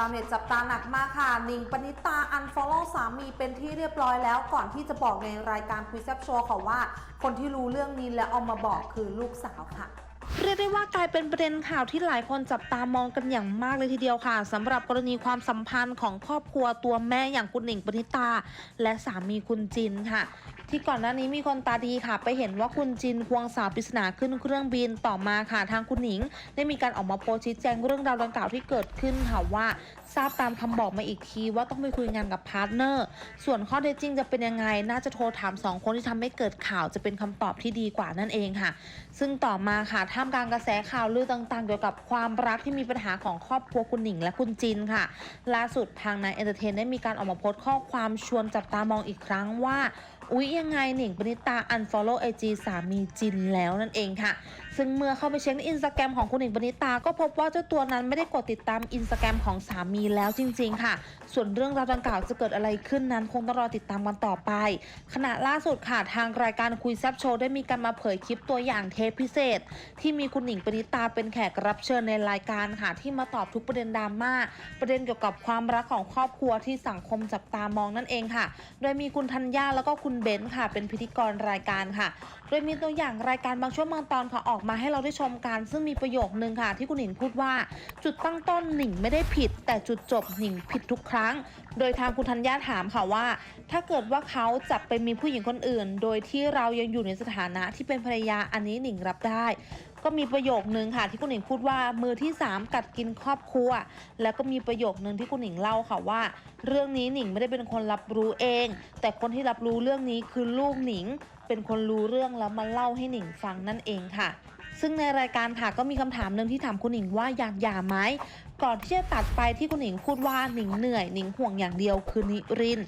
าวเน็ตจับตาหนักมากค่ะนิงปณิตาอันฟอลโล่สามีเป็นที่เรียบร้อยแล้วก่อนที่จะบอกในรายการคุยแซบโชว์ค่ะว่า คนที่รู้เรื่องนี้และเอามาบอกคือลูกสาวค่ะ เรียกได้ว่ากลายเป็นประเด็นข่าวที่หลายคนจับตามองกันอย่างมากเลยทีเดียวค่ะสำหรับกรณีความสัมพันธ์ของครอบครัวตัวแม่อย่างคุณหนิงปณิตา และสามีคุณจินค่ะ ที่ก่อนหน้านี้มีคนตาดีค่ะ ไปเห็นว่าคุณจินควงสาวปริศนาขึ้นเครื่องบินต่อมาค่ะทางคุณหนิง ได้มีการออกมาโพสต์ชี้แจงเรื่องราวดังกล่าวที่เกิดขึ้นค่ะว่าทราบตามคำบอกมาอีกทีว่าต้องไปคุยงานกับพาร์ทเนอร์ ส่วนข้อเท็จจริงจะเป็นยังไง น่าจะโทรถามสองคนที่ทำให้เกิดข่าวจะเป็นคำตอบที่ดีกว่านั่นเองค่ะ ซึ่งต่อมาค่ะท่ากลางกระแสข่าวลือต่างๆ เกี่ยวกับความรักที่มีปัญหาของครอบครัวคุณหนิงและคุณจินค่ะ ล่าสุดทางนายเอนเตอร์เทนได้มีการออกมาโพสต์ข้อความชวนจับตามองอีกครั้งว่า อุ๊ยยังไงหนิงปณิตา unfollow IG สามีจินแล้วนั่นเองค่ะ ซึ่งเมื่อเข้าไปเช็คในอินสตาแกรมของคุณหนิงปณิตา ก็พบว่าเจ้าตัวนั้นไม่ได้กดติดตามอินสตาแกรมของสามีแล้วจริง ๆ ค่ะ ส่วนเรื่องราวดังกล่าวจะเกิดอะไรขึ้นนั้นคงต้องรอติดตามกันต่อไป ขณะล่าสุดค่ะทางรายการคุยแซบโชว์ได้มีการมาเผยคลิปตัวอย่างเทปพิเศษ ที่มีคุณหนิงปณิตาเป็นแขกรับเชิญในรายการค่ะ ที่มาตอบทุกประเด็นดราม่าประเด็นเกี่ยวกับความรักของครอบครัวที่สังคมจับตามองนั่นเองค่ะ โดยมีคุณธัญญาแล้วก็คุณเบนซ์ค่ะ เป็นพิธีกรรายการค่ะ โดยมีตัวอย่างรายการบางช่วงบางตอนค่ะออกมาให้เราได้ชมกัน ซึ่งมีประโยคนึงค่ะ ที่คุณหนิงพูดว่า จุดตั้งต้นหนิงไม่ได้ผิด แต่จุดจบหนิงผิดทุกครั้ง โดยทางคุณธัญญาถามค่ะว่า ถ้าเกิดว่าเขาจะไปมีผู้หญิงคนอื่น โดยที่เรายังอยู่ในสถานะที่เป็นภรรยาอันนี้หนิงรับได้ก็มีประโยคนึงค่ะที่คุณหนิงพูดว่ามือที่สามกัดกินครอบครัว แล้วก็มีประโยคนึงที่คุณหนิงเล่าค่ะว่า เรื่องนี้หนิงไม่ได้เป็นคนรับรู้เอง แต่คนที่รับรู้เรื่องนี้คือลูกหนิง เป็นคนรู้เรื่องแล้วมาเล่าให้หนิงฟังนั่นเองค่ะ ซึ่งในรายการค่ะก็มีคำถามหนึ่งที่ถามคุณหนิงว่าอยากหย่าไหมก่อนที่จะตัดไปที่คุณหนิงพูดว่าหนิงเหนื่อยหนิงห่วงอย่างเดียวคือนิริน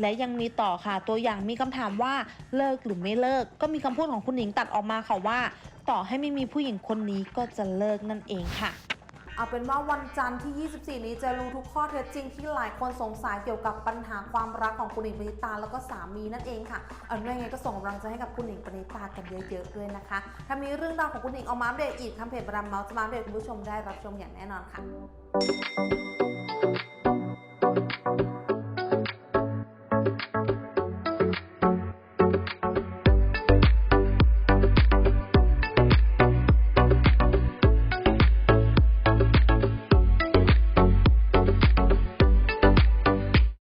และยังมีต่อค่ะตัวอย่างมีคำถามว่าเลิกหรือไม่เลิก ก็มีคำพูดของคุณหนิงตัดออกมาค่ะว่า ต่อให้ไม่มีผู้หญิงคนนี้ก็จะเลิกนั่นเองค่ะ เอาเป็นว่าวันจันทร์ที่ 24 นี้จะรู้ทุกข้อเท็จจริงที่หลายคนสงสัยเกี่ยวกับปัญหาความรักของคุณหญิงปณิตาแล้วก็สามีนั่นเองค่ะเอาเป็นว่ายังไงก็ส่งกำลังใจให้กับคุณหญิงปณิตากันเยอะๆด้วยนะคะ ถ้ามีเรื่องราวของคุณหญิงออกมาอัปเดตอีกทางเพจบรามเมาส์จะมาอัปเดตคุณผู้ชมได้รับชมอย่างแน่นอนค่ะ